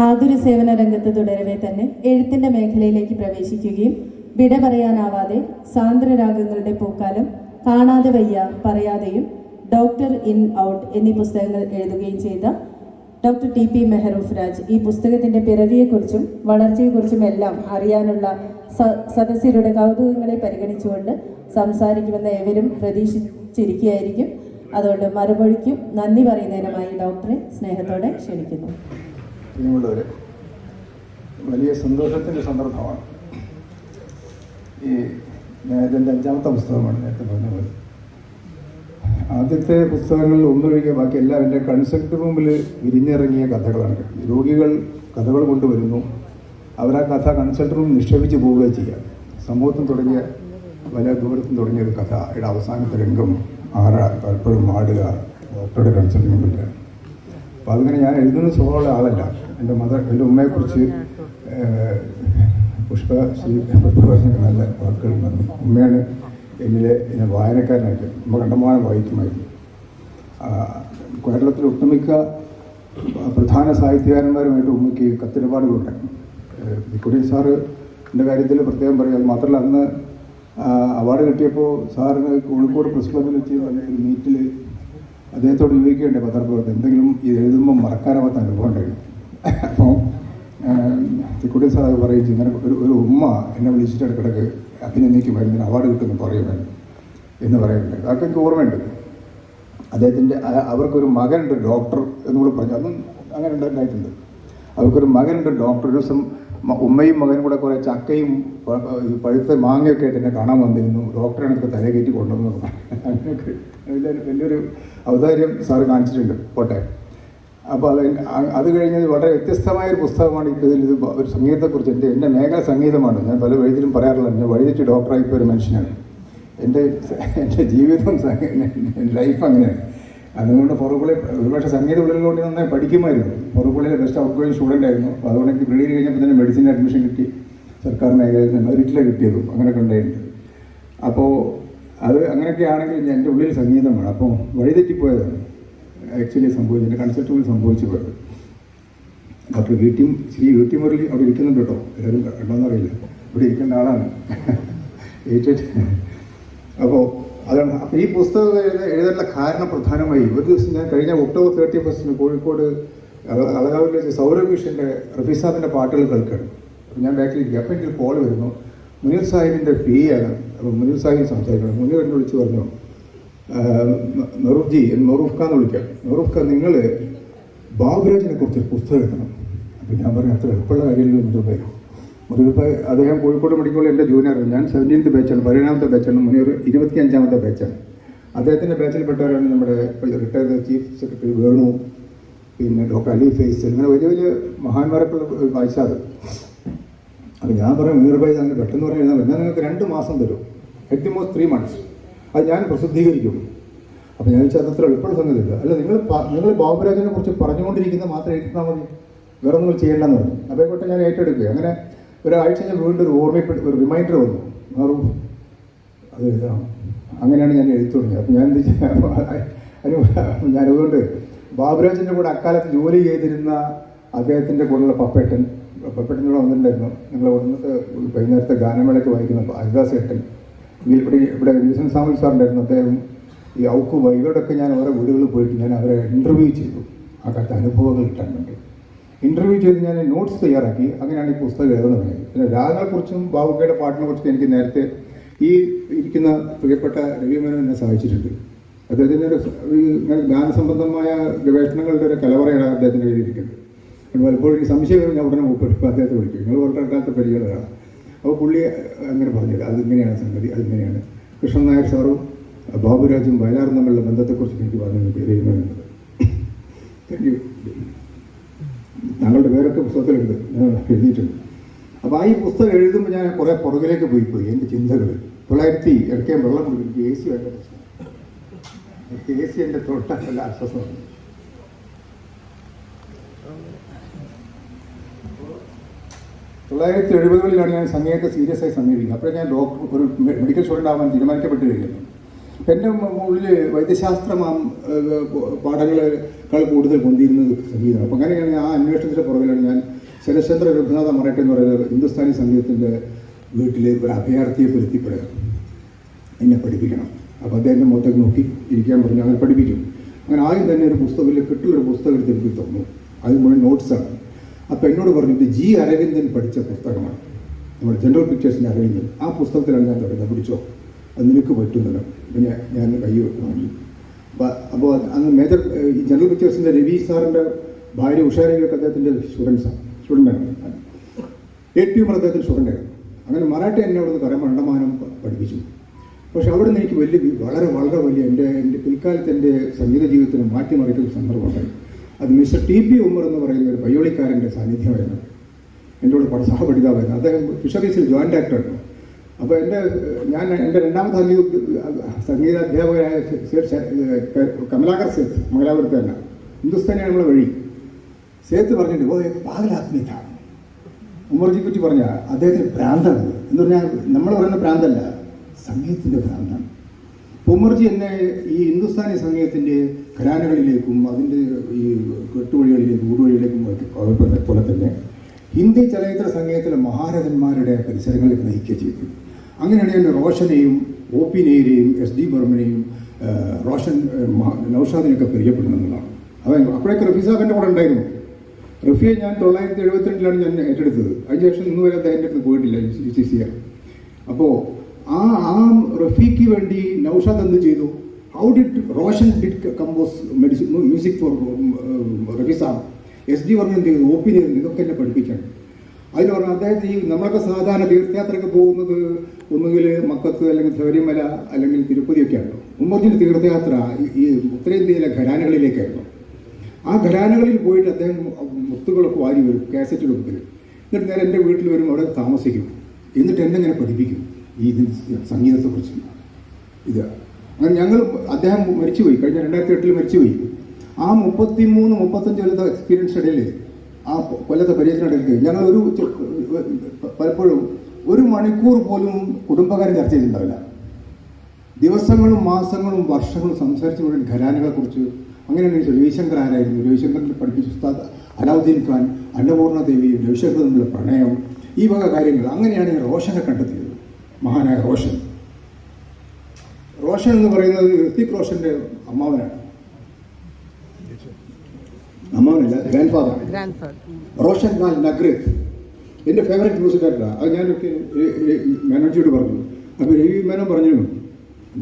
ആതുര സേവന രംഗത്ത് തുടരവെ തന്നെ എഴുത്തിന്റെ മേഖലയിലേക്ക് പ്രവേശിക്കുകയും വിട പറയാനാവാതെ സാന്ദ്രരാഗങ്ങളുടെ പൂക്കാലം കാണാതെ വയ്യ പറയാതെയും ഡോക്ടർ ഇൻ ഔട്ട് എന്നീ പുസ്തകങ്ങൾ എഴുതുകയും ചെയ്ത doctor T P Mehroof Raj ഈ പുസ്തകത്തിന്റെ പിറവിയെക്കുറിച്ചും വളർച്ചയെക്കുറിച്ചും എല്ലാം അറിയാനുള്ള സദസ്യരുടെ കൗതുകങ്ങളെ പരിഗണിച്ചുകൊണ്ട് സംസാരിക്കുമെന്ന് ഏവരും പ്രതീക്ഷിച്ചിരിക്കുകയായിരിക്കും. അതുകൊണ്ട് മറുപടിക്കും നന്ദി പറയുന്നതിനുമായി ഡോക്ടറെ സ്നേഹത്തോടെ ക്ഷണിക്കുന്നു. പ്രിയമുള്ളവരെ വലിയ സന്തോഷത്തിന്റെ സന്ദർഭമാണ്. ഈ നേരത്തെ അഞ്ചാമത്തെ പുസ്തകമാണ് നേരത്തെ പറഞ്ഞ പോലെ. ആദ്യത്തെ പുസ്തകങ്ങളിൽ ഒന്നൊഴികെ ബാക്കി എല്ലാം എന്റെ കൺസൾട്ട് റൂമിൽ വിരിഞ്ഞിറങ്ങിയ കഥകളാണ്. രോഗികൾ കഥകൾ കൊണ്ടുവരുന്നു. അവർ ആ കഥ കൺസൾട്ട് റൂം നിക്ഷേപിച്ച് പോവുകയും ചെയ്യാം. സമൂഹത്തിൽ തുടങ്ങിയ വല ദൂരത്തും തുടങ്ങിയ ഒരു കഥയുടെ അവസാനത്തെ രംഗം ആറാ പലപ്പോഴും ആടുക ഡോക്ടറുടെ കൺസൾട്ട് റൂമിലാണ് അപ്പോൾ അതിങ്ങനെ ഞാൻ എഴുതുന്ന സ്വഭാവമുള്ള ആളല്ല. എന്റെ മദർ എന്റെ ഉമ്മയെക്കുറിച്ച് പുഷ്പ ശ്രീ പുഷ്പ നല്ല വാക്കുകൾ പറഞ്ഞു. ഉമ്മയാണ് എന്നിലെ എന്നെ വായനക്കാരനായിട്ട് ഉമ്മ കണ്ടമാനം വായിക്കുമായിരുന്നു. കേരളത്തിൽ ഒട്ടുമിക്ക പ്രധാന സാഹിത്യകാരന്മാരുമായിട്ട് ഉമ്മയ്ക്ക് കത്തിടപാടുകളുണ്ടായിരുന്നു കുര്യൻ സാറ് എന്റെ കാര്യത്തിൽ പ്രത്യേകം പറയും. അത് മാത്രമല്ല അന്ന് അവാർഡ് കിട്ടിയപ്പോൾ സാറിന് കോഴിക്കോട് പ്രസ് ക്ലബിൽ വെച്ച് ഒരു മീറ്റിൽ അദ്ദേഹത്തോട് ചോദിക്കേണ്ടേ പത്രപ്രവർത്തനം എന്തെങ്കിലും ഇത് എഴുതുമ്പോൾ മറക്കാനാവാത്ത അനുഭവം ഉണ്ടായിരുന്നു. അപ്പോൾ തിക്കുട്ടി സാർ പറയും ഇങ്ങനെ ഒരു ഒരു ഉമ്മ എന്നെ വിളിച്ചിട്ട് ഇടക്കിടക്ക് അഭിനന്ദിക്കുമായിരുന്നു അവാർഡ് കിട്ടുമെന്ന് പറയുമായിരുന്നു എന്ന് പറയുന്നുണ്ട്. അതൊക്കെ എനിക്ക് ഓർമ്മയുണ്ട്. അദ്ദേഹത്തിന്റെ അവർക്കൊരു മകനുണ്ട് ഡോക്ടർ എന്നുകൂടെ പറഞ്ഞു. അതും അങ്ങനെ ഉണ്ടായിട്ടുണ്ട് അവർക്കൊരു മകനുണ്ട് ഡോക്ടർ. ഒരു ദിവസം ഉമ്മയും മകനും കൂടെ കുറേ ചക്കയും പഴുത്ത മാങ്ങയൊക്കെ ആയിട്ട് എന്നെ കാണാൻ വന്നിരുന്നു. ഡോക്ടറാണ് ഇപ്പോൾ തലേ കയറ്റി കൊണ്ടുവന്നു അങ്ങനെയൊക്കെ വലിയൊരു വലിയൊരു ഔദാര്യം സാറ് കാണിച്ചിട്ടുണ്ട്. പോട്ടെ. അപ്പോൾ അത് അത് കഴിഞ്ഞ് വളരെ വ്യത്യസ്തമായ ഒരു പുസ്തകമാണ് ഇപ്പോൾ ഇതിൽ ഇത് ഒരു സംഗീതത്തെക്കുറിച്ച് എന്റെ എന്റെ മേഖല സംഗീതമാണ്. ഞാൻ പല വഴിയിലും പറയാറുള്ള ഞാൻ വഴിതെറ്റി ഡോക്ടറായി പോയ ഒരു മനുഷ്യനാണ്. എന്റെ എന്റെ ജീവിതം ലൈഫ് അങ്ങനെയാണ്. അതുകൊണ്ട് പുറകുളി ഒരുപക്ഷെ സംഗീത ഉള്ളിലുകൊണ്ട് നന്നായി പഠിക്കുമായിരുന്നു. പുറകുളിയിലെ ബെസ്റ്റ് ഔട്ട് ഗോയിങ് സ്റ്റുഡന്റ് ആയിരുന്നു. അപ്പോൾ അതുകൊണ്ട് എനിക്ക് ഡിഗ്രി കഴിഞ്ഞപ്പോൾ തന്നെ മെഡിസിൻ അഡ്മിഷൻ കിട്ടി. സർക്കാർ മേഖലയിൽ നിന്ന് മെറിറ്റിലെ കിട്ടിയതും അങ്ങനെയൊക്കെ ഉണ്ടായിട്ടുണ്ട് അപ്പോൾ അത് അങ്ങനെയൊക്കെ ആണെങ്കിൽ എന്റെ ഉള്ളിൽ സംഗീതമാണ്. അപ്പോൾ വഴിതെറ്റിപ്പോയതാണ്. ആക്ച്വലി സംഭവിച്ചത് എന്റെ കൺസെപ്റ്റുകൾ സംഭവിച്ചു പോയത്. Doctor V T Sree V T Murali അവിടെ ഇരിക്കുന്നുണ്ട് കേട്ടോ. എല്ലാവരും കണ്ടോന്നറിയില്ല ഇവിടെ ഇരിക്കേണ്ട ആളാണ്. ഏറ്റിട്ട് അപ്പോൾ അതാണ്. അപ്പോൾ ഈ പുസ്തകം എഴുത എഴുതാനുള്ള കാരണം പ്രധാനമായി ഒരു ദിവസം ഞാൻ കഴിഞ്ഞ ഒക്ടോബർ തേർട്ടി ഫസ്റ്റിന് കോഴിക്കോട് അളകാവിലെ വെച്ച് സൗരഭ് മിഷന്റെ റഫീസാദിന്റെ പാട്ടുകൾ കേൾക്കുകയാണ്. അപ്പോൾ ഞാൻ ബാക്കിലിരിക്കുക. അപ്പോൾ എനിക്ക് കോൾ വരുന്നു. മുനീർ സാഹിബിന്റെ പി ആണ്. അപ്പോൾ മുനീർ സാഹിബ് സംസാരിക്കണം. മുനീർ എന്നെ വിളിച്ച് പറഞ്ഞു. മെറൂഫ് ജി മെറൂഫ് ഖാൻ എന്ന് വിളിക്കാം. ഖാൻ നിങ്ങൾ ബാബുരാജിനെ കുറിച്ച് പുസ്തകം എഴുതണം. അപ്പോൾ ഞാൻ പറഞ്ഞു അത്ര എളുപ്പമുള്ള കാര്യമില്ല മുതിർപ്പായി മുതിർപ്പായ അദ്ദേഹം കോഴിക്കോട് മെഡിക്കോളിൽ എന്റെ ജൂനിയറാണ് ഞാൻ സെവന്റീൻത്ത് ബാച്ചാണ് പതിനേഴാമത്തെ ബാച്ചാണ് മുനിയർ ഇരുപത്തി അഞ്ചാമത്തെ ബാച്ചാണ് അദ്ദേഹത്തിന്റെ ബാച്ചിൽപ്പെട്ടവരാണ് നമ്മുടെ റിട്ടയർഡ് ചീഫ് സെക്രട്ടറി വേണു പിന്നെ ഡോക്ടർ അലി ഫേസ് ഇങ്ങനെ വലിയ വലിയ മഹാന്മാരൊക്കെ വായിച്ചാൽ അപ്പോൾ ഞാൻ പറയാം മുനീർ ഭായി അങ്ങനെ പെട്ടെന്ന് പറഞ്ഞാൽ എന്നാൽ നിങ്ങൾക്ക് രണ്ട് മാസം തരും. At the most three months അത് ഞാൻ പ്രസിദ്ധീകരിക്കും. അപ്പോൾ ഞാൻ വെച്ചാൽ അതത്ര എളുപ്പമുള്ള ഇല്ല അല്ല നിങ്ങൾ നിങ്ങൾ ബാബുരാജിനെ കുറിച്ച് പറഞ്ഞുകൊണ്ടിരിക്കുന്ന മാത്രം ഏറ്റെടുത്താൽ മതി. വേറെ ഒന്നും ചെയ്യേണ്ടെന്ന് പറഞ്ഞു. അപ്പോൾ ആയിക്കോട്ടെ ഞാൻ ഏറ്റെടുക്കുക അങ്ങനെ ഒരാഴ്ച ഞാൻ വീണ്ടും ഒരു ഓർമ്മപ്പെട്ട് ഒരു റിമൈൻഡർ വന്നു. മാറും അത് എഴുതാം അങ്ങനെയാണ് ഞാൻ എഴുതി തുടങ്ങിയത്. അപ്പം ഞാൻ എന്ത് ചെയ്യാം? ഞാൻ അതുകൊണ്ട് ബാബുരാജിന്റെ കൂടെ അക്കാലത്ത് ജോലി ചെയ്തിരുന്ന അദ്ദേഹത്തിന്റെ കൂടെയുള്ള പപ്പേട്ടൻ പപ്പേട്ടൻ കൂടെ വന്നിട്ടുണ്ടായിരുന്നു. ഞങ്ങൾ വന്നിട്ട് വൈകുന്നേരത്തെ ഗാനമേളയ്ക്ക് വായിക്കുന്ന ഹരിദാസ് ഏട്ടൻ. ഇവിടെ ഇവിടെ വിൽസൺ സാമുൽ സാറുണ്ടായിരുന്നു അദ്ദേഹം ഈ ഔക്ക് വൈകോടൊക്കെ ഞാൻ ഓരോ വീടുകളിൽ പോയിട്ട് ഞാൻ അവരെ ഇന്റർവ്യൂ ചെയ്തു. ആ കാലത്ത് അനുഭവങ്ങൾ കിട്ടാൻ വേണ്ടി. ഇന്റർവ്യൂ ചെയ്ത് ഞാൻ നോട്ട്സ് തയ്യാറാക്കി. അങ്ങനെയാണ് ഈ പുസ്തകം എഴുതുന്നത് പിന്നെ രാഗങ്ങളെക്കുറിച്ചും ബാബുക്കയുടെ പാട്ടിനെ കുറിച്ചും എനിക്ക് നേരത്തെ ഈ ഇരിക്കുന്ന പ്രിയപ്പെട്ട രവിമേനോൻ എന്നെ സഹായിച്ചിട്ടുണ്ട്. അദ്ദേഹത്തിന്റെ ഒരു ഇങ്ങനെ ഗാനസംബന്ധമായ ഗവേഷണങ്ങളുടെ ഒരു കലവറയാണ് അദ്ദേഹത്തിന് എഴുതിയിരിക്കുന്നത് പലപ്പോഴും എനിക്ക് സംശയം ഞാൻ ഉടനെ അദ്ദേഹത്തെ വിളിക്കും. നിങ്ങൾ വളരെ കാലത്ത് പരിചയമുള്ളതാണ് അപ്പോൾ പുള്ളി അങ്ങനെ പറഞ്ഞത് അതിങ്ങനെയാണ് സംഗതി അതിങ്ങനെയാണ്. കൃഷ്ണൻ നായർ സാറും ബാബുരാജും വയലാറും തമ്മിലുള്ള ബന്ധത്തെക്കുറിച്ച് എനിക്ക് പറഞ്ഞു രവിമേനുണ്ട് താങ്ക് യു താങ്കളുടെ പേരൊക്കെ പുസ്തകത്തിലുണ്ട്. എഴുതിയിട്ടുണ്ട്. അപ്പോൾ ആ ഈ പുസ്തകം എഴുതുമ്പോൾ ഞാൻ കുറേ പുറകിലേക്ക് പോയി പോയി. എന്റെ ചിന്തകൾ. തൊള്ളായിരത്തി ഇടയ്ക്ക് വെള്ളം കുടിക്കും എ സി വേണ്ട പ്രശ്നം എ സി എന്റെ തൊട്ടല്ല ആശ്വാസമാണ് തൊള്ളായിരത്തി എഴുപതുകളിലാണ് ഞാൻ സംഗീതത്തെ സീരിയസ് ആയി സമീപിക്കുന്നത്. അപ്പോൾ ഞാൻ ഡോക്ടർ ഒരു മെഡിക്കൽ സ്റ്റുഡന്റ് ആവാൻ തീരുമാനിക്കപ്പെട്ട് കഴിഞ്ഞു എന്റെ ഉള്ളിൽ വൈദ്യശാസ്ത്ര പാഠങ്ങളെക്കാൾ കൂടുതൽ കൊണ്ടിരുന്നത് സംഗീതമാണ്. അപ്പോൾ അങ്ങനെയാണ് ആ അന്വേഷണത്തിന്റെ പുറകിലാണ് ഞാൻ ശരശ്ചന്ദ്ര രഘുനാഥ മറേട്ട് എന്ന് പറയുന്നത് ഹിന്ദുസ്ഥാനി സംഗീതത്തിന്റെ വീട്ടിൽ ഒരു അഭയാർത്ഥിയെ പൊരുത്തിപ്പെടുക. എന്നെ പഠിപ്പിക്കണം. അപ്പോൾ അദ്ദേഹം എന്റെ മുഖത്തേക്ക് നോക്കി ഇരിക്കാൻ പറഞ്ഞു അങ്ങനെ പഠിപ്പിക്കും. അങ്ങനെ ആദ്യം തന്നെ ഒരു പുസ്തകത്തിൽ കിട്ടുള്ളൊരു പുസ്തകം എടുത്ത് എനിക്ക് തന്നു. അത് മുഴുവൻ നോട്ട്സാണ് അപ്പോൾ എന്നോട് പറഞ്ഞു ഇത് ജി അരവിന്ദൻ പഠിച്ച പുസ്തകമാണ്. നമ്മുടെ ജനറൽ പിക്ചേഴ്സിന്റെ അരവിന്ദൻ. ആ പുസ്തകത്തിലാണ് ഞാൻ തുടങ്ങുന്നത് പിടിച്ചോ? അത് നിനക്ക് പറ്റുന്നല്ലോ. പിന്നെ ഞാൻ കൈ വാങ്ങി. അപ്പോൾ അങ്ങ് മേജർ ഈ ജനറൽ പിക്ചേഴ്സിന്റെ രവി സാറിന്റെ ഭാര്യ ഉഷാരവിയൊക്കെ അദ്ദേഹത്തിന്റെ സ്റ്റുഡൻസാണ് സ്റ്റുഡന്റാണ് എ ടി എം അദ്ദേഹത്തിന്റെ സ്റ്റുഡന്റായിരുന്നു അങ്ങനെ മറാഠി എന്നെ അവിടെ നിന്ന് കുറേ മണ്ടമാനം പഠിപ്പിച്ചു. പക്ഷെ അവിടെ നിന്ന് എനിക്ക് വലിയ വളരെ വളരെ വലിയ എന്റെ എന്റെ പിൽക്കാലത്ത് എന്റെ സംഗീത ജീവിതത്തിന് മാറ്റിമറിക്കുന്ന സന്ദർഭമുണ്ടായി. അത് മിസ്റ്റർ ടി പി ഉമ്മർ എന്ന് പറയുന്ന ഒരു പയ്യോളിക്കാരന്റെ സാന്നിധ്യമായിരുന്നു. എന്റെ കൂടെ പഠ സഹപഠിതാവായിരുന്നു. അദ്ദേഹം ഫിഷറീസിൽ ജോയിന്റ് ആക്ടറായിരുന്നു അപ്പോൾ എന്റെ ഞാൻ എന്റെ രണ്ടാമത്തെ സംഗീത സംഗീത അധ്യാപകനായ സേഠ് ശ- കമലാകർ സേത്ത് മംഗലാപുരത്ത് തന്നെ. ഹിന്ദുസ്ഥാനിയാണ് നമ്മളെ വഴി. സേത്ത് പറഞ്ഞിട്ട് ഓ പാകലാത്മിക ഉമർജി കുറ്റി പറഞ്ഞ അദ്ദേഹത്തിന് ഭ്രാന്താണ് എന്ന് പറഞ്ഞാൽ നമ്മൾ പറയുന്ന ഭ്രാന്തല്ല സംഗീതത്തിന്റെ ഭ്രാന്താണ് ഉമർജി എന്നെ ഈ ഹിന്ദുസ്ഥാനി സംഗീതത്തിന്റെ ഘരാനകളിലേക്കും അതിന്റെ ഈ കെട്ടുവഴികളിലേക്കും ഊടുവഴികളിലേക്കും പോലെ- തന്നെ ഹിന്ദി ചലച്ചിത്ര സംഗീതത്തിലെ മഹാരഥന്മാരുടെ പരിസരങ്ങളിലേക്ക് നയിക്കുക ചെയ്തു. അങ്ങനെയാണ് ഞാൻ റോഷനെയും ഒ പി നെയ്രെയും എസ് ഡി ബർമനെയും റോഷൻ നൌഷാദിനെയൊക്കെ പരിചയപ്പെടുന്നതാണ് അതായത് അപ്പോഴേക്ക് റഫീ എന്റെ കൂടെ ഉണ്ടായിരുന്നു. റഫിയെ ഞാൻ തൊള്ളായിരത്തി എഴുപത്തിരണ്ടിലാണ് ഞാൻ ഏറ്റെടുത്തത്. അതിനുശേഷം ഇന്ന് വരെ അദ്ദേഹത്തിന്റെ അടുത്ത് പോയിട്ടില്ല സി സി ആർ. അപ്പോൾ ആ ആ റഫീക്ക് വേണ്ടി നൗഷാദ് എന്ത് ചെയ്തു? How did Roshan did compose medicine music for Rafi sir S D Varma എന്ത് ചെയ്തു? ഒ പി ഇതൊക്കെ എന്നെ പഠിപ്പിക്കണം. അതിന് പറഞ്ഞാൽ അതായത് ഈ നമ്മളൊക്കെ സാധാരണ തീർത്ഥയാത്രയ്ക്ക് പോകുന്നത് ഒന്നുകിൽ മക്കത്ത് അല്ലെങ്കിൽ ശബരിമല അല്ലെങ്കിൽ തിരുപ്പതിയൊക്കെയാണല്ലോ. ഉമ്മർജിന്റെ തീർത്ഥയാത്ര ഈ- ഉത്തരേന്ത്യയിലെ ഘരാനകളിലേക്കായിരുന്നു ആ ഘരാനകളിൽ പോയിട്ട് അദ്ദേഹം മുത്തുകളൊക്കെ വാരി വരും കാസറ്റ് രൂപത്തിൽ എന്നിട്ട് നേരെ എന്റെ വീട്ടിൽ വരും അവിടെ താമസിക്കും. എന്നിട്ട് എന്നെ ഇങ്ങനെ പഠിപ്പിക്കും. ഈ സംഗീതത്തെക്കുറിച്ച്. ഇത്. അങ്ങനെ ഞങ്ങൾ അദ്ദേഹം മരിച്ചുപോയി. കഴിഞ്ഞ രണ്ടായിരത്തി എട്ടിൽ മരിച്ചുപോയി. ആ മുപ്പത്തി മൂന്ന് മുപ്പത്തഞ്ച് കൊല്ലത്തെ എക്സ്പീരിയൻസ് ഇടയിൽ ആ കൊല്ലത്തെ പരിചയത്തിന് ഇടയിൽ ഞങ്ങൾ ഒരു പലപ്പോഴും ഒരു മണിക്കൂർ പോലും കുടുംബകാര്യം ചർച്ച ചെയ്തിട്ടുണ്ടാവില്ല. ദിവസങ്ങളും മാസങ്ങളും വർഷങ്ങളും സംസാരിച്ചു മുഴുവൻ ഘരാനകളെക്കുറിച്ച് അങ്ങനെയാണ് രവിശങ്കർ ആരായിരുന്നു? രവിശങ്കറിനെ പഠിപ്പിച്ച ഉസ്താദ് അലാവുദ്ദീൻ ഖാൻ അന്നപൂർണ രവിശങ്കർ തമ്മിലുള്ള പ്രണയം ഈ വക കാര്യങ്ങൾ അങ്ങനെയാണ് റോഷനെ കണ്ടെത്തിയത്. മഹാനായ റോഷൻ. റോഷൻ എന്ന് പറയുന്നത് ഋത്തിക് റോഷന്റെ അമ്മാവനാണ്. അമ്മാവനല്ല ഗ്രാൻഡ് ഫാദർ. റോഷൻ ലാൽ നഗ്രത് എന്റെ ഫേവറേറ്റ് മ്യൂസിക്കാരനാണ് അത് ഞാനൊക്കെ മാനേജിയോട് പറഞ്ഞു. അപ്പോൾ രവി മേനോൻ പറഞ്ഞു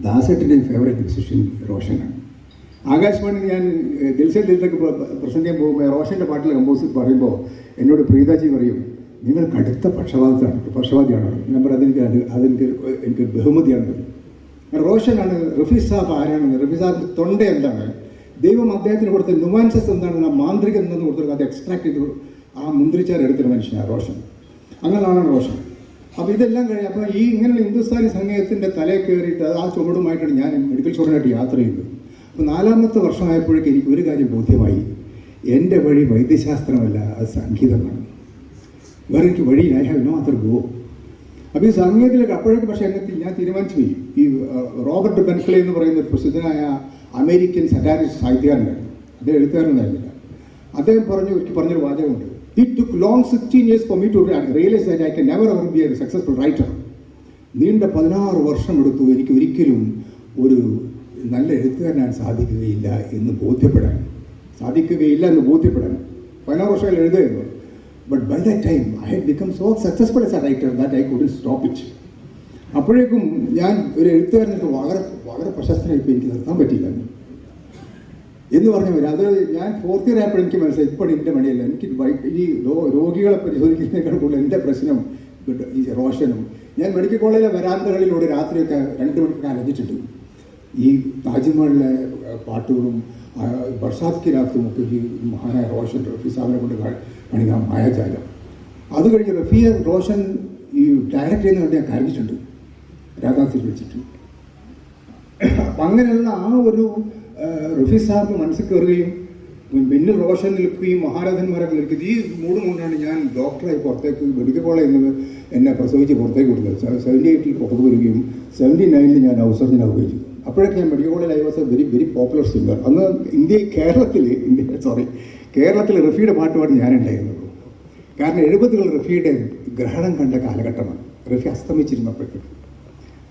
ദാസേട്ടിന്റെ ഫേവറേറ്റ് മ്യൂസിഷ്യൻ റോഷനാണ്. ആകാശവാണി ഞാൻ ദിൽസേ ദിൽസൊക്കെ പ്രസന്റ് ചെയ്യാൻ പോകുമ്പോൾ റോഷന്റെ പാട്ടിൽ കമ്പോസ് പറയുമ്പോൾ എന്നോട് പ്രീതാജി പറയും നിങ്ങൾ കടുത്ത പക്ഷപാതത്താണ് പക്ഷപാതിയാണ്. ഞാൻ പറയും അതെനിക്ക് അത് അതെനിക്ക് എനിക്ക് ബഹുമതിയാണ്. റോഷനാണ് റഫീസ് സാബ് ആരാണെന്ന് റഫീസ് സാബ് തൊണ്ട എന്താണ്? ദൈവം അദ്ദേഹത്തിന് കൊടുത്ത നുവാൻസസ് എന്താണ്? ആ മാന്ത്രികം എന്തെന്ന് കൊടുത്തത് അത് എക്സ്ട്രാക്ട് ചെയ്ത് ആ മുന്തിരിച്ചാർ എടുത്തൊരു മനുഷ്യനാണ് റോഷൻ. അങ്ങനെയാണ് റോഷൻ. അപ്പോൾ ഇതെല്ലാം കഴിഞ്ഞ് അപ്പോൾ ഈ ഇങ്ങനെയുള്ള ഹിന്ദുസ്ഥാനി സംഗീതത്തിന്റെ തലയിൽ കയറിയിട്ട് ആ ചുമടുമായിട്ടാണ് ഞാൻ മെഡിക്കൽ സ്റ്റോറിനായിട്ട് യാത്ര ചെയ്തത്. അപ്പോൾ നാലാമത്തെ വർഷമായപ്പോഴേക്കും എനിക്ക് ഒരു കാര്യം ബോധ്യമായി. എന്റെ വഴി വൈദ്യശാസ്ത്രമല്ല അത് സംഗീതമാണ്. വേറെ എനിക്ക് വഴിയില്ല I have no other go അപ്പോൾ ഈ സംഗീതത്തിലേക്ക് അപ്പോഴേക്ക് പക്ഷേ എന്നെ ഞാൻ തീരുമാനിച്ചു പോയി. ഈ റോബർട്ട് ബെൻഫ്ലെ എന്ന് പറയുന്ന പ്രസിദ്ധനായ അമേരിക്കൻ സറ്റാരിസ്റ്റ് സാഹിത്യകാരനായിരുന്നു അദ്ദേഹം എഴുത്തുകാരനായിരുന്നില്ല. അദ്ദേഹം പറഞ്ഞു എനിക്ക് പറഞ്ഞൊരു വാചകമുണ്ട്. It took long sixteen years for me to realise that I can never ever be a successful writer നീണ്ട പതിനാറ് വർഷം എടുത്തു എനിക്ക് ഒരിക്കലും ഒരു നല്ല എഴുത്തുകാരനാൻ സാധിക്കുകയില്ല എന്ന് ബോധ്യപ്പെടാൻ. സാധിക്കുകയില്ല എന്ന് ബോധ്യപ്പെടാൻ. പതിനാറ് വർഷം എഴുതുമായിരുന്നു but by that time I had become so successful as a writer that I could stop it അപ്പോഴേക്കും ഞാൻ ഒരു എഴുത്തുകാരനൊക്കെ വളരെ വളരെ പ്രശസ്തനായിപ്പോൾ എനിക്ക് നിർത്താൻ പറ്റിയില്ലായിരുന്നു എന്ന് പറഞ്ഞു വരും. അത് ഞാൻ ഫോർത്ത് ഇയർ ആയപ്പോൾ എനിക്ക് മനസ്സിലായി ഇപ്പോൾ എന്റെ മണിയല്ല എനിക്ക് ഈ രോഗികളെ പരിശോധിക്കുന്നതിനേക്കാൾ കൂടുതൽ എന്റെ പ്രശ്നം ഈ റോഷനും ഞാൻ മെഡിക്കൽ കോളേജിലെ വരാന്തകളിലൂടെ രാത്രിയൊക്കെ രണ്ട് മണിക്കൊക്കെ അലഞ്ഞിട്ടുണ്ട്. ഈ താജ്മഹലിലെ പാട്ടുകളും ബർസാത് കി രാത്തും ഒക്കെ ഈ മഹാനായ റോഷൻ റഫി സാബിനെ കൊണ്ട് കാ- കാണിക്കുന്ന ആ മായാജാലം. അത് കഴിഞ്ഞ് റഫിയെ റോഷൻ ഈ ഡയറക്റ്റ് ചെയ്യുന്ന കണ്ട് ഞാൻ കരഞ്ഞിട്ടുണ്ട്. രാധാത്തിൽ വെച്ചിട്ട്. അപ്പം അങ്ങനെയുള്ള ആ ഒരു റഫി സാറിന് മനസ്സിൽ കയറുകയും പിന്നെ റോഷൻ നിൽക്കുകയും മഹാരാജന്മാരൊക്കെ നിൽക്കുകയും ഈ മൂട് കൊണ്ടാണ് ഞാൻ ഡോക്ടറായി പുറത്തേക്ക് മെഡിക്കൽ കോളേജിൽ നിന്ന് എന്നെ പ്രസവിച്ച് പുറത്തേക്ക് കൊടുത്തത് സെവന്റി എയ്റ്റിൽ പുറത്തു വരികയും സെവന്റി നയനിൽ ഞാൻ ഔസർജനാവുകയും ചെയ്തു അപ്പോഴൊക്കെ college I was a very very popular singer അന്ന് ഇന്ത്യ കേരളത്തിൽ ഇന്ത്യ സോറി കേരളത്തിൽ റഫിയുടെ പാട്ട് പാടി ഞാനുണ്ടായിരുന്നുള്ളൂ കാരണം എഴുപതുകൾ റഫിയുടെ ഗ്രഹണം കണ്ട കാലഘട്ടമാണ് റഫി അസ്തമിച്ചിരുന്നപ്പോഴത്തേക്ക്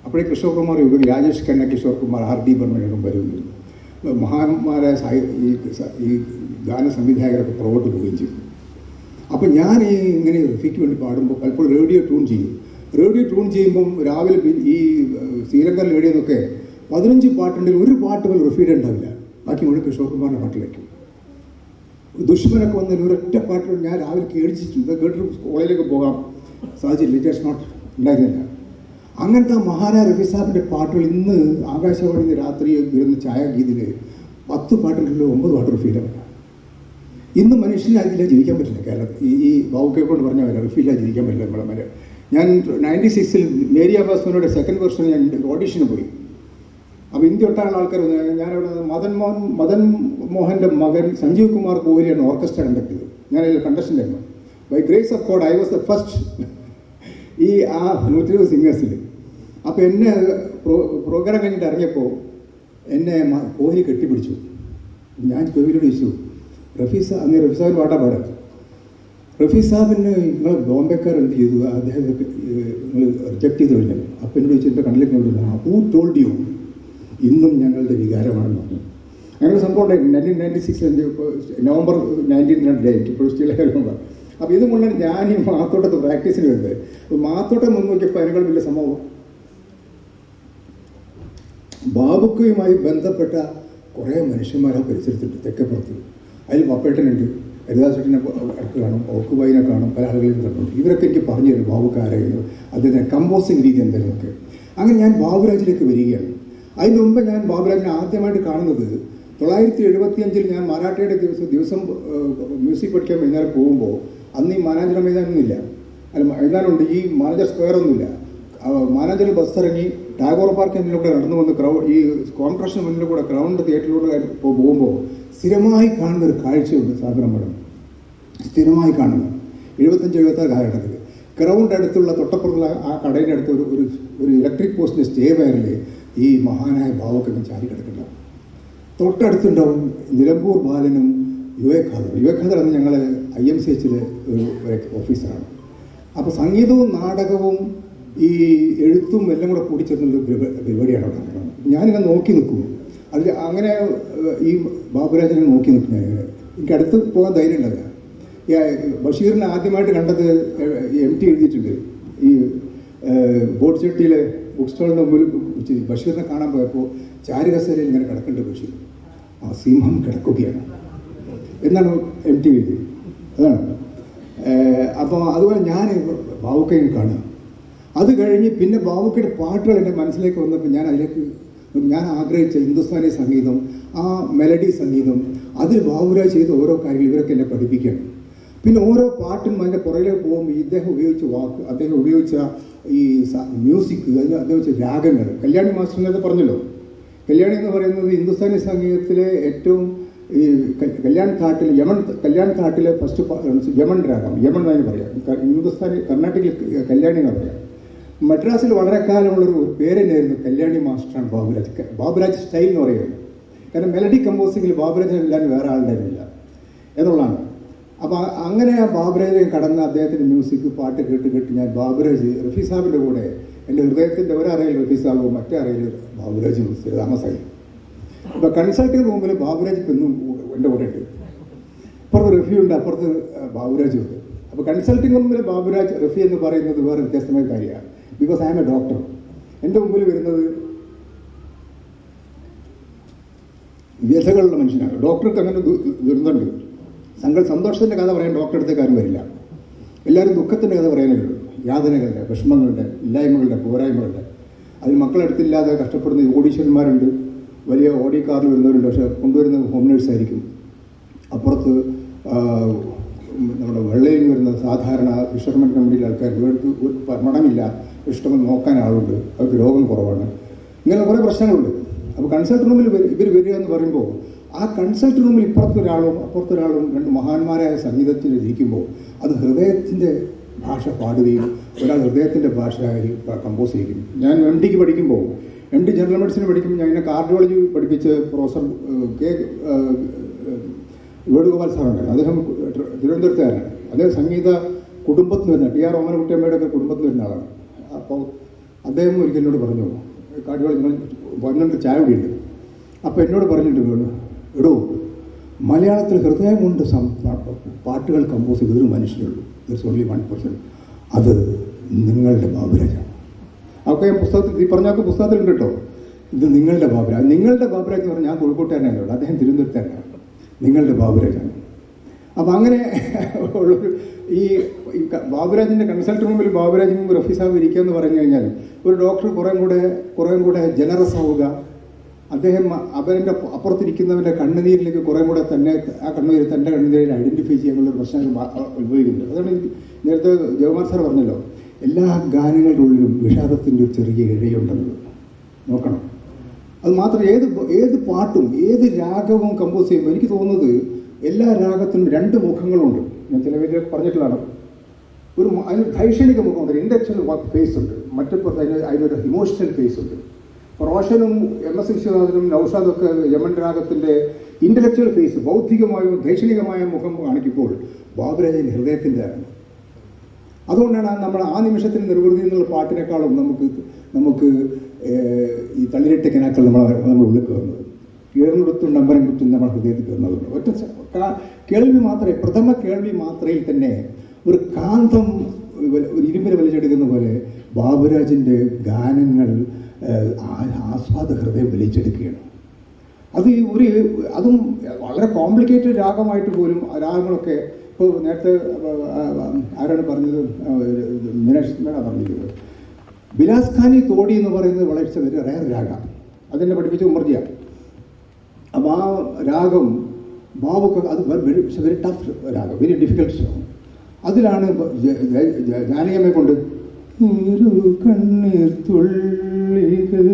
അപ്പോഴേ കിഷോർ കുമാർ യുഗം രാജേഷ് ഖന്ന കിഷോർ കുമാർ ആർ ഡി ബർമ്മയോടും വരുന്നിരുന്നു മഹാന്മാരായ സാഹി ഈ ഗാന സംവിധായകരൊക്കെ പുറകോട്ട് പോവുകയും ചെയ്തു അപ്പം ഞാൻ ഈ ഇങ്ങനെ റഫിക്ക് വേണ്ടി പാടുമ്പോൾ പലപ്പോഴും റേഡിയോ ട്യൂൺ ചെയ്യും റേഡിയോ ട്യൂൺ ചെയ്യുമ്പം രാവിലെ ഈ ശ്രീലങ്കൻ റേഡിയോ എന്നൊക്കെ പതിനഞ്ച് പാട്ടുണ്ടെങ്കിൽ ഒരു പാട്ട് പോലും റഫീഡ് ഉണ്ടാവില്ല ബാക്കി മുഴുവൻ കിഷോർ കുമാറിന്റെ വയ്ക്കും ദുഷ്മനൊക്കെ വന്നതിൽ ഒരൊറ്റ പാട്ട് ഞാൻ രാവിലെ കേൾച്ചിട്ടുണ്ട്. കേട്ടിട്ട് കോളേജിലേക്ക് പോകാം സാധിച്ചില്ല. ഇറ്റ് ഹാസ് നോട്ട് ഉണ്ടായിരുന്നില്ല. അങ്ങനത്തെ മഹാനായ റഫി സാഹിബിന്റെ പാട്ടുകൾ ഇന്ന് ആകാശവാണി രാത്രി വരുന്ന ഛായാഗീതിൽ പത്ത് പാട്ടുകളിൽ ഒമ്പത് പാട്ട് റഫീലാണ് ഇന്ന് മനുഷ്യന് അതില്ല ജീവിക്കാൻ പറ്റില്ല. കേരളത്തിൽ ഈ ഈ ബാബുക്കെ കൊണ്ട് പറഞ്ഞ പോലെ റഫീല ജീവിക്കാൻ പറ്റില്ല നമ്മളെ ഞാൻ നയന്റി സിക്സിൽ മേരി അബ്ബാസിനോട് സെക്കൻഡ് വെർഷൻ ഞാൻ ഓഡീഷന് പോയി. അപ്പോൾ ഇന്ത്യ ഒട്ടാനുള്ള ആൾക്കാർ. ഞാനവിടെ മദൻ മോഹൻ മദൻ മോഹന്റെ മകൻ സഞ്ജീവ് കുമാർ കോഹ്ലിയാണ് ഓർക്കസ്ട്ര കണ്ടക്ട് ചെയ്തത് ഞാൻ അതിൽ ആയിരുന്നു. By grace of God I was the first ഈ ആ നൂറ്റി ഇരുപത് സിംഗേഴ്സിൽ അപ്പോൾ എന്നെ പ്രോ പ്രോഗ്രാം കഴിഞ്ഞിട്ട് ഇറങ്ങിയപ്പോൾ എന്നെ കോഹ്ലി കെട്ടിപ്പിടിച്ചു. ഞാൻ കോഹ്ലിയോട് ചോദിച്ചു റഫീസ അന്ന് റഫീസ് സാഹിബ് പാട്ടാ പാടാം റഫീസ് സാഹിബിന് നിങ്ങൾ ബോംബെക്കാർ എന്ത് ചെയ്തു? അദ്ദേഹം നിങ്ങൾ റിജക്ട് ചെയ്ത് കഴിഞ്ഞാൽ അപ്പം എന്നോട് ചോദിച്ചു എന്റെ കണ്ണിലേക്ക് ഹൂ ടോൾഡ് യു ഇന്നും ഞങ്ങളുടെ വികാരമാണെന്ന് പറഞ്ഞു. അങ്ങനെ സംഭവം ഉണ്ടായിരുന്നു nineteen ninety six November nineteen date ഇപ്പോൾ സ്റ്റിൽ നവംബർ. അപ്പോൾ ഇത് കൊണ്ടാണ് ഞാൻ ഈ മാത്തോട്ടത്ത് പ്രാക്ടീസിന് വരുന്നത്. മാത്തോട്ടം മുൻ നോക്കിയപ്പോൾ അതിനേക്കാൾ വലിയ സംഭവം ബാബുക്കയുമായി ബന്ധപ്പെട്ട കുറേ മനുഷ്യന്മാരെ പരിസരത്തുണ്ട് തെക്കപ്പുറത്ത്. അതിൽ പപ്പേട്ടനുണ്ട് ഹരിദാസേട്ടനെ അടുത്ത് കാണും. ഓക്കുബായിനെ കാണും. പല ആളുകളെയും കണ്ടുണ്ട് ഇവരൊക്കെ എനിക്ക് പറഞ്ഞു തരും. ബാബുക്കാരായിരുന്നു അദ്ദേഹത്തിന്റെ കമ്പോസിങ് രീതി എന്തായിരുന്നൊക്കെ അങ്ങനെ ഞാൻ ബാബുരാജിലേക്ക് വരികയാണ്. അതിന് മുമ്പ് ഞാൻ ബാബുരാജിനെ ആദ്യമായിട്ട് കാണുന്നത് തൊള്ളായിരത്തി എഴുപത്തിയഞ്ചിൽ ഞാൻ മറാഠിയുടെ ദിവസം ദിവസം മ്യൂസിക് പഠിക്കാൻ വൈകുന്നേരം പോകുമ്പോൾ അന്ന് ഈ മാനാഞ്ചിറ മൈതാനൊന്നുമില്ല അല്ല മൈതാനമുണ്ട് ഈ മാനേജർ സ്ക്വയർ ഒന്നുമില്ല. മാനേജർ ബസ് ഇറങ്ങി ടാഗോർ പാർക്കിലൂടെ നടന്നു വന്ന് ക്രൗ ഈ കോൺട്രക്ഷൻ മുന്നിലൂടെ ഗ്രൗണ്ട് തിയേറ്ററിലൂടെ പോകുമ്പോൾ സ്ഥിരമായി കാണുന്ന ഒരു കാഴ്ചയുണ്ട് സാഗരം മഠം സ്ഥിരമായി കാണുന്നു. എഴുപത്തഞ്ച് എഴുപത്താറ് കാലഘട്ടത്തിൽ. ഗ്രൗണ്ട് അടുത്തുള്ള തൊട്ടപ്പുറത്തുള്ള ആ കടയുടെ അടുത്ത് ഒരു ഒരു ഇലക്ട്രിക് പോസ്റ്റിന്റെ സ്റ്റേ വയറിൽ ഈ മഹാനായ ഭാവക്കൊക്കെ ചാരി കിടക്കുന്നുണ്ടാവും തൊട്ടടുത്തുണ്ടാവും നിലമ്പൂർ ബാലനും യുവേ ഖാദർ യുവേ ഖാദർ എന്ന് ഞങ്ങൾ ഐ എം സി എച്ചിലെ ഒരു ഓഫീസറാണ്. അപ്പോൾ സംഗീതവും നാടകവും ഈ എഴുത്തും എല്ലാം കൂടെ കൂടിച്ചേർന്നൊരു ചേർന്നൊരു പരിപാടിയാണ് അവിടെ നടക്കുന്നത്. ഞാനിങ്ങനെ നോക്കി നിൽക്കും. അതിൽ അങ്ങനെ ഈ ബാബുരാജനെ നോക്കി നിൽക്കും ഞാൻ എനിക്ക് അടുത്ത് പോകാൻ ധൈര്യം ഉണ്ടാവില്ല. ബഷീറിനെ ആദ്യമായിട്ട് കണ്ടത് എം ടി എഴുതിയിട്ടുണ്ട്. ഈ ബോട്ട് ചെട്ടിയിലെ ബുക്ക് സ്റ്റോളിന്റെ മുമ്പിൽ ബഷീറിനെ കാണാൻ പോയപ്പോൾ ചാരുകസേരയിൽ ഇങ്ങനെ കിടക്കേണ്ട ബഷീർ. ആ സിംഹം കിടക്കുകയാണ്. എന്നാണ് എം ടി വി അതാണ്. അപ്പോൾ അതുപോലെ ഞാൻ ബാബുക്കയെ കാണുക. അത് കഴിഞ്ഞ് പിന്നെ ബാബുക്കയുടെ പാട്ടുകൾ എന്റെ മനസ്സിലേക്ക് വന്നപ്പോൾ ഞാൻ അതിലേക്ക് ഞാൻ ആഗ്രഹിച്ച ഹിന്ദുസ്ഥാനി സംഗീതം ആ മെലഡി സംഗീതം അതിൽ ബാബുരാ ചെയ്ത ഓരോ കാര്യങ്ങൾ ഇവരൊക്കെ എന്നെ പഠിപ്പിക്കുകയാണ്. പിന്നെ ഓരോ പാട്ടും അതിന്റെ പുറകിലേക്ക് പോകുമ്പോൾ ഇദ്ദേഹം ഉപയോഗിച്ച വാക്ക് അദ്ദേഹം ഉപയോഗിച്ച ഈ മ്യൂസിക് അതിന് ഉപയോഗിച്ച രാഗങ്ങൾ. കല്യാണി മാസ്റ്റർ നേരത്തെ പറഞ്ഞല്ലോ. കല്യാണി എന്ന് പറയുന്നത് ഹിന്ദുസ്ഥാനി സംഗീതത്തിലെ ഏറ്റവും ഈ കല്യാൺ ഘാട്ടിൽ യമൻ കല്യാൺ ഘാട്ടിലെ ഫസ്റ്റ് യമൺ രാഗം. യമൺ എന്നാണ് പറയാം. ഹിന്ദുസ്ഥാനി കർണാടകയിൽ കല്യാണി എന്ന് പറയാം. മദ്രാസിൽ വളരെ കാലമുള്ളൊരു പേരെന്നായിരുന്നു കല്യാണി മാസ്റ്ററാണ് ബാബുരാജ്. ബാബുരാജ് സ്റ്റൈൽ എന്ന് പറയുന്നത്. കാരണം മെലഡി കമ്പോസിങ്ങിൽ ബാബുരാജ് അല്ലാതെ വേറെ ആളുണ്ടായിരുന്നില്ല. എന്നുള്ളതാണ്. അപ്പോൾ അങ്ങനെ ആ ബാബുരാജിനെ കടന്ന് അദ്ദേഹത്തിന്റെ മ്യൂസിക് പാട്ട് കേട്ട് കേട്ട് ഞാൻ ബാബുരാജ് റഫീ സാബിന്റെ കൂടെ എന്റെ ഹൃദയത്തിന്റെ ഒരറയിൽ റഫീ സാബ് മറ്റേ അറയിൽ ബാബുരാജ് സ്ഥിരതാമസമായി അപ്പോൾ കൺസൾട്ടിംഗ് റൂമിൽ ബാബുരാജ് ഇന്നും എന്റെ കൂടെ ഉണ്ട്. അപ്പുറത്ത് റഫി ഉണ്ട് അപ്പുറത്ത് ബാബുരാജും ഉണ്ട്. അപ്പോൾ കൺസൾട്ടിംഗ് റൂമിൽ ബാബുരാജ് റഫി എന്ന് പറയുന്നത് വേറെ വ്യത്യസ്തമായ കാര്യമാണ്. Because I am a doctor എന്റെ മുമ്പിൽ വരുന്നത് വ്യഥകളുള്ള മനുഷ്യനാണ്. ഡോക്ടർക്ക് അങ്ങനെ ദുരന്തമുണ്ട്. സങ്ക സന്തോഷത്തിന്റെ കഥ പറയാൻ ഡോക്ടറെ അടുത്തേക്ക് ആരും വരില്ല. എല്ലാവരും ദുഃഖത്തിന്റെ കഥ പറയാനേ ഉള്ളൂ. യാതനകളുടെ വിഷമങ്ങളുടെ ഇല്ലായ്മകളുടെ പോരായ്മകളുടെ. അതിൽ മക്കളെടുത്തില്ലാതെ കഷ്ടപ്പെടുന്ന ഓഡീഷന്മാരുണ്ട് വലിയ ഓഡി കാറിൽ വരുന്നവരുണ്ട്. പക്ഷേ കൊണ്ടുവരുന്ന ഹോം നേഴ്സായിരിക്കും അപ്പുറത്ത് നമ്മുടെ വെള്ളയിൽ വരുന്ന സാധാരണ ഫിഷർമെൻ കമ്പനിയിലെ ആൾക്കാർ ഇവർക്ക് ഒരു മടങ്ങില്ല ഇഷ്ടം നോക്കാൻ ആളുണ്ട്. അവർക്ക് രോഗം കുറവാണ്. ഇങ്ങനെ കുറേ പ്രശ്നങ്ങളുണ്ട്. അപ്പോൾ കൺസൾട്ട് റൂമിൽ ഇവർ വരിക എന്ന് പറയുമ്പോൾ ആ കൺസൾട്ട് റൂമിൽ ഇപ്പുറത്തൊരാളും അപ്പുറത്തൊരാളും രണ്ട് മഹാന്മാരായ സംഗീതത്തിൽ ഇരിക്കുമ്പോൾ അത് ഹൃദയത്തിന്റെ ഭാഷ പാടുകയും ഒരാൾ ഹൃദയത്തിന്റെ ഭാഷ കമ്പോസ് ചെയ്യും ഞാൻ എം ഡിക്ക് പഠിക്കുമ്പോൾ എം ഡി ജനറൽ മെഡിസിന് പഠിക്കുമ്പോൾ ഞാൻ എന്നെ കാർഡിയോളജി പഠിപ്പിച്ച് പ്രൊഫസർ കെ വേണുഗോപാൽ സാറുണ്ടായിരുന്നു അദ്ദേഹം തിരുവനന്തപുരത്തുകാരനാണ്. അദ്ദേഹം സംഗീത കുടുംബത്തിൽ വരുന്ന ടി ആർ ഓമനകുട്ടിയമ്മയുടെ ഒക്കെ കുടുംബത്തിൽ വരുന്ന ആളാണ്. അപ്പോൾ അദ്ദേഹം ഒരിക്കൽ എന്നോട് പറഞ്ഞു കാർഡിയോളജി പന്ത്രണ്ട് ചായ കുടിയുണ്ട് അപ്പോൾ എന്നോട് പറഞ്ഞിട്ടുണ്ട് എടോ മലയാളത്തിൽ ഹൃദയം കൊണ്ട് പാട്ടുകൾ കമ്പോസ് ചെയ്ത ഒരു മനുഷ്യനുള്ളൂ. ഇറ്റ്സ് ഓൺലി വൺ പേഴ്സൺ അത് നിങ്ങളുടെ ബാബുരാജാണ്. അതൊക്കെ ഞാൻ പുസ്തകത്തിൽ ഈ പറഞ്ഞൊക്കെ പുസ്തകത്തിലുണ്ട് കേട്ടോ. ഇത് നിങ്ങളുടെ ബാബുരാജ്. നിങ്ങളുടെ ബാബുരാജ് എന്ന് പറഞ്ഞാൽ ഞാൻ കോഴിക്കോട്ടുകാരനല്ലോ അദ്ദേഹം തിരുവനന്തപുരത്തുകാരനാണ് നിങ്ങളുടെ ബാബുരാജാണ്. അപ്പം അങ്ങനെ ഉള്ളൊരു ഈ ബാബുരാജിന്റെ കൺസൾട്ട് റൂമിൽ ഒരു സാഹിബ് ഇരിക്കുക എന്ന് പറഞ്ഞു കഴിഞ്ഞാൽ ഒരു ഡോക്ടർ കുറേ കൂടെ കുറേ കൂടെ ജനറസ് ആവുക അദ്ദേഹം അവന്റെ അപ്പുറത്തിരിക്കുന്നവന്റെ കണ്ണുനീരിലേക്ക് കുറേ കൂടെ തന്നെ ആ കണ്ണുനീര് തന്റെ കണ്ണുനീരിൽ ഐഡന്റിഫൈ ചെയ്യാനുള്ള ഒരു പ്രശ്നം ഉത്ഭവിക്കുന്നുണ്ട് അതാണ് എനിക്ക് നേരത്തെ ജവഹർ സാർ പറഞ്ഞല്ലോ എല്ലാ ഗാനങ്ങളുടെ ഉള്ളിലും വിഷാദത്തിന്റെ ഒരു ചെറിയ ഇഴയുണ്ടെന്നത് നോക്കണം. അത് മാത്രം ഏത് ഏത് പാട്ടും ഏത് രാഗവും കമ്പോസ് ചെയ്യുമ്പോൾ എനിക്ക് തോന്നുന്നത് എല്ലാ രാഗത്തിനും രണ്ട് മുഖങ്ങളുണ്ട്. ഞാൻ ചില പേര് പറഞ്ഞിട്ടുള്ളതാണ്. ഒരു അതിന് ധൈഷണിക മുഖമുണ്ട് ഇൻഡക്ഷൻ ഫേസ് ഉണ്ട്. മറ്റൊരു അതിന് അതിനൊരു ഇമോഷണൽ ഫേസ് ഉണ്ട്. റോഷനും എം എസ് വിശ്വനാഥനും നൌഷാദൊക്കെ യമൻ രാഗത്തിന്റെ ഇന്റലക്ച്വൽ ഫേസ് ബൗദ്ധികമായും ദൈക്ഷണികമായ മുഖം കാണിക്കുമ്പോൾ ബാബുരാജൻ ഹൃദയത്തിന്റെതാണ് അതുകൊണ്ടാണ് നമ്മൾ ആ നിമിഷത്തിന് നിർവൃതി എന്നുള്ള പാട്ടിനേക്കാളും നമുക്ക് നമുക്ക് ഈ തളിരിട്ടക്കിനാക്കൾ നമ്മൾ നമ്മൾ ഉള്ളിൽ കയറുന്നത്. കേരളത്തും നമ്പരം കുറ്റും നമ്മൾ ഹൃദയത്തിൽ കയറുന്നത് ഒറ്റ കേൾവി മാത്രമേ പ്രഥമ കേൾവി മാത്രയിൽ തന്നെ ഒരു കാന്തം ഒരു ഇരുമ്പിനെ വലിച്ചെടുക്കുന്ന പോലെ ബാബുരാജിന്റെ ഗാനങ്ങൾ ആസ്വാദ ഹൃദയം വലിച്ചെടുക്കുകയാണ് അത് ഒരു അതും വളരെ കോംപ്ലിക്കേറ്റഡ് രാഗമായിട്ട് പോലും രാഗങ്ങളൊക്കെ ഇപ്പോൾ നേരത്തെ ആരാണ് പറഞ്ഞത്? മീനാക്ഷി മേഡം പറഞ്ഞിരിക്കുന്നത്. ബിലാസ് ഖാനി തോടി എന്ന് പറയുന്നത് വളരെ ഒരു റയർ രാഗ. അതെന്നെ പഠിപ്പിച്ച ഉമർജിയ. അപ്പം ആ രാഗം ബാബുക്ക് അത് വെരി വെരി ടഫ് രാഗം വെരി ഡിഫിക്കൽട്ട് സോങ് അതിലാണ് ജ- ജ- ജ- ജാനകിയമ്മയെ കൊണ്ട് കണ്ണീർ കണ്ണീർ തുള്ളികൾ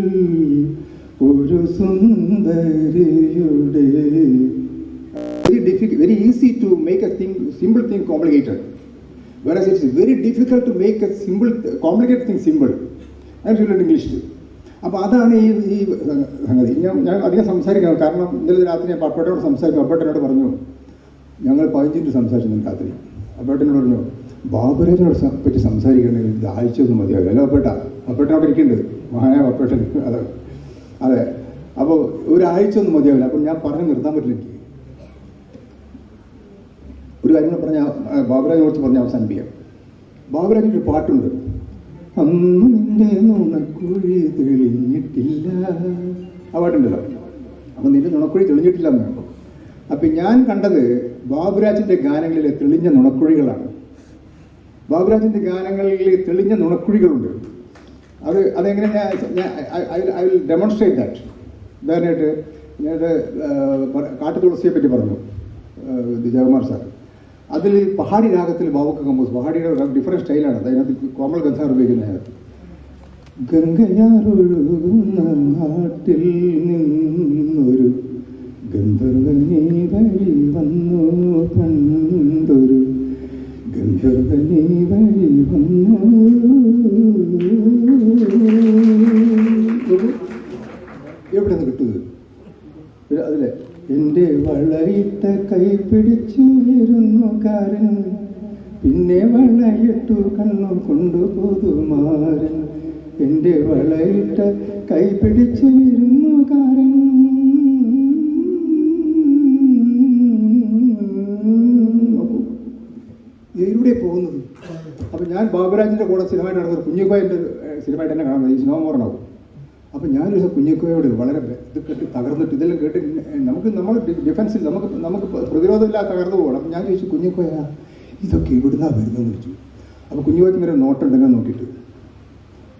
ഒരു സുന്ദരിയുടെ. Very difficult very easy to make a thing simple thing complicated whereas it's very difficult to make a simple complicated thing simple. And in English. അപ്പോൾ അതാണ് ഈ ഈ സംഗതി. ഞാൻ ഞാൻ അധികം സംസാരിക്കണം കാരണം ഇന്നലെ രാത്രി ഞാൻ പപ്പേട്ടനോട് സംസാരിക്കും പപ്പേട്ടനോട് പറഞ്ഞു ഞങ്ങൾ പതിനഞ്ച് മിനിറ്റ് സംസാരിച്ചു രാത്രി. അപ്പേട്ടനോട് പറഞ്ഞു ബാബുരാജിനോട് പറ്റി സംസാരിക്കണമെങ്കിൽ ഇത് ആഴ്ചയൊന്നും മതിയാവില്ല. അല്ല അപ്പേട്ട അപ്പേട്ട പഠിക്കേണ്ടത് മഹാനായ അപ്പേട്ടൻ. അതെ. അതെ. അപ്പോൾ ഒരാഴ്ച ഒന്നും മതിയാവില്ല. അപ്പം ഞാൻ പറഞ്ഞു നിർത്താൻ പറ്റില്ല എനിക്ക്. ഒരു കാര്യം കൂടെ പറഞ്ഞ ബാബുരാജിനെ കുറിച്ച് പറഞ്ഞ് അവസാനിപ്പിക്കാം. ബാബുരാജിന്റെ ഒരു പാട്ടുണ്ട്. അന്ന് നിന്റെ നുണക്കുഴി തെളിഞ്ഞിട്ടില്ല. ആ പാട്ടുണ്ടല്ലോ. അപ്പം നിന്റെ നുണക്കുഴി തെളിഞ്ഞിട്ടില്ല എന്നാണ് അപ്പം ഞാൻ കണ്ടത് ബാബുരാജിന്റെ ഗാനങ്ങളിലെ തെളിഞ്ഞ നുണക്കുഴികളാണ്. ബാബുരാജിന്റെ ഗാനങ്ങളിൽ തെളിഞ്ഞ നുണക്കുഴികളുണ്ട്. അത് അതെങ്ങനെ ഞാൻ ഐ വിൽ ഡെമോൺസ്ട്രേറ്റ് ദാറ്റ് ഉദാഹരണമായിട്ട് ഞാനത് കാട്ടു തുളസിയെ പറ്റി പറഞ്ഞു ജയകുമാർ സാർ. അതിൽ പഹാടി രാഗത്തിൽ ബാബുക്ക് കമ്പോസ് പഹാടിയുടെ ഡിഫറെന്റ് സ്റ്റൈലാണ് അത് അതിനകത്ത് കോമൾ ഗന്ധാർ ഉപയോഗിക്കുന്ന അതിനകത്ത് ഗംഗയാറൊഴുകുന്ന നാട്ടിൽ നിന്നൊരു ഗന്ധർവനീ വന്നു പിന്നെ വളയിട്ടു കണ്ണു കൊണ്ടു പോതുമാരൻ എന്റെ വളയിട്ട കൈ പിടിച്ചു കാരൻ. നോക്കൂ. ഇതിലൂടെ പോകുന്നത്. അപ്പം ഞാൻ ബാബുരാജിന്റെ കൂടെ സ്ഥിരമായിട്ട് നടന്നത് കുഞ്ഞിക്കോയന്റെ സ്ഥിരമായിട്ട് തന്നെ കാണുന്നത് ഈ സ്നോ മോറനാവും അപ്പം ഞാനൊരു ദിവസം കുഞ്ഞിക്കോയോട് വളരെ ഇത് കെട്ടി തകർന്നിട്ട് ഇതെല്ലാം കേട്ട് നമുക്ക് നമ്മൾ ഡിഫൻസിൽ നമുക്ക് നമുക്ക് പ്രതിരോധമില്ലാതെ തകർന്നു പോകണം. അപ്പം ഞാൻ ചോദിച്ചു കുഞ്ഞിക്കോയ ഇതൊക്കെ ഇവിടുന്ന് വരുന്നതെന്ന് വെച്ചു. അപ്പോൾ കുഞ്ഞുവാക്കി ഇങ്ങനെ നോട്ടുണ്ടെങ്കിൽ നോക്കിയിട്ട്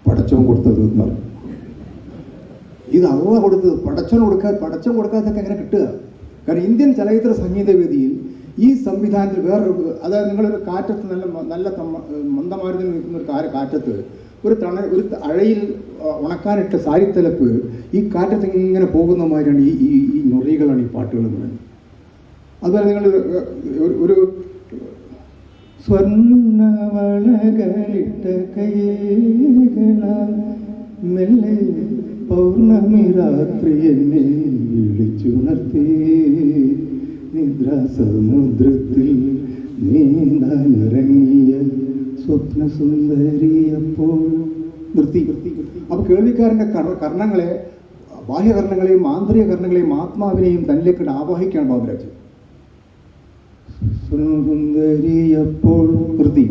പടച്ചോൻ കൊടുത്തത് എന്ന് പറഞ്ഞു. ഇത് അള്ള കൊടുത്തത് പടച്ചോൻ കൊടുക്കാൻ പടച്ചോൻ കൊടുക്കാത്തൊക്കെ എങ്ങനെ കിട്ടുക? കാരണം ഇന്ത്യൻ ചലച്ചിത്ര സംഗീതവേദിയിൽ ഈ സംവിധാനത്തിൽ വേറൊരു അതായത് നിങ്ങളൊരു കാറ്റത്ത് നല്ല നല്ല മന്ദമാരുതിൽ നിൽക്കുന്ന ഒരു കാര കാറ്റത്ത് ഒരു തണ ഒരു അഴയിൽ ഉണക്കാനിട്ട സാരിത്തലപ്പ് ഈ കാറ്റത്ത് ഇങ്ങനെ പോകുന്ന മാതിരിയാണ് ഈ ഈ ഞൊറികളാണ് ഈ പാട്ടുകൾ എന്ന് പറയുന്നത്. അതുപോലെ നിങ്ങൾ ഒരു സ്വർണവളകളിട്ട കൈകളാൽ മെല്ലെ പൗർണമി രാത്രി എന്നെ വിളിച്ചുണർത്തി. നിദ്രാസമുദ്രത്തിൽ നീന്താനിറങ്ങിയ സ്വപ്ന സുന്ദരിയപ്പോൾ നിർത്തി. അപ്പൊ കേൾവിക്കാരന്റെ കർ- കർണങ്ങളെ ബാഹ്യകർണങ്ങളെയും ആന്തരിക കർണങ്ങളെയും ആത്മാവിനെയും തന്നിലേക്ക് ആവാഹിക്കുകയാണ് ബാബുരാജ്. സുന്ദരിയപ്പോൾ നിർത്തി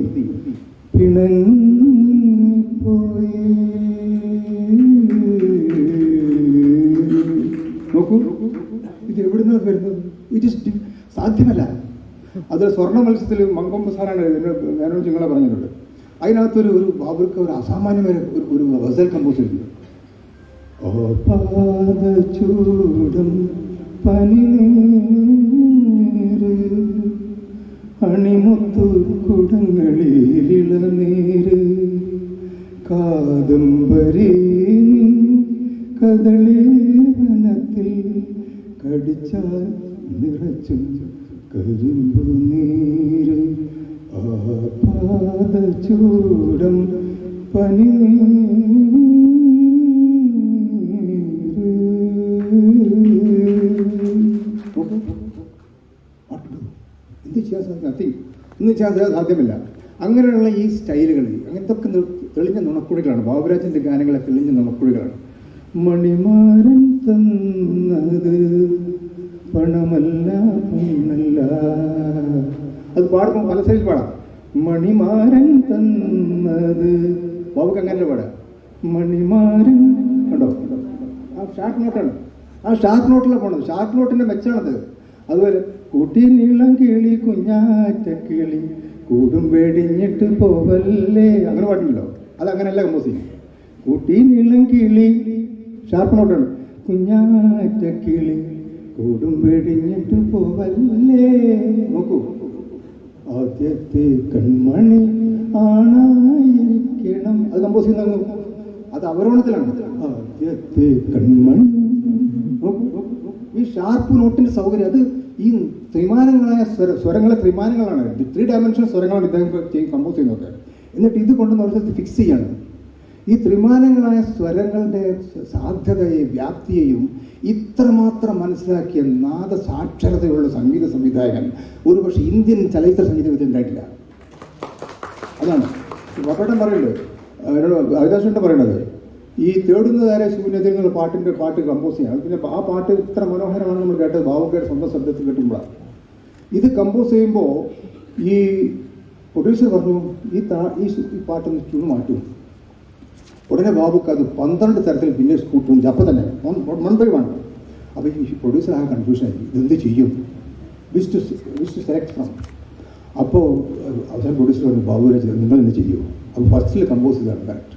നോക്കൂ ഇത് എവിടുന്നാ വരുന്നത്? ഇറ്റ് സാധ്യമല്ല. അത് സ്വർണ മത്സ്യത്തിൽ മങ്കം സാറാണ് ഞാനോട് നിങ്ങളെ പറഞ്ഞിട്ടുണ്ട്. അതിനകത്തൊരു ഒരു ബാബുർക്ക് ഒരു അസാമാന്യമായ ഒരു ഒരു ഗസൽ കമ്പോസ് ചെയ്തിട്ടുണ്ട്. ചൂടം പനിനീര് അണിമുത്തു കുടങ്ങളിലിളനീര് കാദംബരി കദളി വനത്തിൽ കടിച്ചാൽ നിറച്ചു കരിമ്പു നീര്. ആ പാദചൂടം പനിനീര് നത്തിങ് എന്ന് ചെയ്യാൻ അത് സാധ്യമല്ല. അങ്ങനെയുള്ള ഈ സ്റ്റൈലുകൾ അങ്ങനത്തെ ഒക്കെ തെളിഞ്ഞ നുണക്കുഴികളാണ്. ബാബുരാജിന്റെ ഗാനങ്ങളെ തെളിഞ്ഞ നുണക്കുഴികളാണ്. മണിമാരൻ തന്നത് പണമല്ല പൊന്നല്ല അത് പാടുമ്പോൾ പല സൈഡിൽ പാടാം. മണിമാരൻ തന്നത് ബാബുക്ക് അങ്ങനെ പാടാം മണിമാരൻ കണ്ടോ? ആ ഷാർട്ട് നോട്ടാണ്. ആ ഷാർട്ട് നോട്ടിലാണ് പോണത്. ഷാർട്ട് നോട്ടിന്റെ മെച്ചാണത് അതുപോലെ കുട്ടി നീളം കിളി കുഞ്ഞാറ്റ കിളി. കൂടും വെടിഞ്ഞിട്ട് പോവല്ലേ. അങ്ങനെ പാടില്ലല്ലോ അത് അങ്ങനെയല്ല കമ്പോസ് ചെയ്യും കുട്ടി നീളം കിളി ഷാർപ്പ് നോട്ടാണ് കുഞ്ഞാറ്റ കിളി കൂടും വെടിഞ്ഞിട്ട് പോവല്ലേ. നോക്കൂ. ആദ്യത്തെ കൺമണി ആണായിരിക്കണം. അത് കമ്പോസ് അത് അവരോണത്തിലാണ്. ആദ്യത്തെ കൺമണി. ഈ ഷാർപ്പ് നോട്ടിന്റെ സൗകര്യം അത് ഈ ത്രിമാനങ്ങളായ സ്വര സ്വരങ്ങളെ ത്രിമാനങ്ങളാണ്. ത്രീ ഡയമെൻഷൻ സ്വരങ്ങളാണ് ഇദ്ദേഹം കമ്പോസ് ചെയ്യുന്നത് എന്നിട്ട് ഇത് ഒരു സ്ഥലത്ത് ഫിക്സ് ചെയ്യാണ്. ഈ ത്രിമാനങ്ങളായ സ്വരങ്ങളുടെ സാധ്യതയെ വ്യാപ്തിയെയും ഇത്രമാത്രം മനസ്സിലാക്കിയ നാദ സാക്ഷരതയുള്ള സംഗീത സംവിധായകൻ ഒരുപക്ഷെ ഇന്ത്യൻ ചലച്ചിത്ര സംഗീതത്തിൽ ഉണ്ടായിട്ടില്ല. അതാണ്. പപ്പേട്ടൻ പറയുന്നത്. അവിനാശുണ്ട് പറയുന്നത്. ഈ തേടുന്നതാരെ ശൂന്യതയിൽ നിന്നുള്ള പാട്ടിന്റെ പാട്ട് കമ്പോസ് ചെയ്യണം പിന്നെ ആ പാട്ട് ഇത്ര മനോഹരമാണ് നമ്മൾ കേട്ടത്. ബാബുക്കയുടെ സ്വന്തം ശബ്ദത്തിൽ കിട്ടുമ്പോഴാണ്. ഇത് കമ്പോസ് ചെയ്യുമ്പോൾ ഈ പ്രൊഡ്യൂസർ പറഞ്ഞു ഈ താ ഈ പാട്ടൊന്ന് ട്യൂൺ മാറ്റും. ഉടനെ ബാബുക്ക് അത് പന്ത്രണ്ട് തരത്തിൽ പിന്നെ കൂട്ടും അപ്പം തന്നെ വൺ ബൈ വൺ അപ്പോൾ ഈ പ്രൊഡ്യൂസർ ആ കൺഫ്യൂഷനായി ഇതെന്ത് ചെയ്യും? Which to which to select from അപ്പോൾ അവസാനം പ്രൊഡ്യൂസർ പറഞ്ഞു ബാബുരാജ് നിങ്ങൾ എന്ത് ചെയ്യൂ? അപ്പോൾ ഫസ്റ്റിൽ കമ്പോസ് ചെയ്താണ് കറക്റ്റ്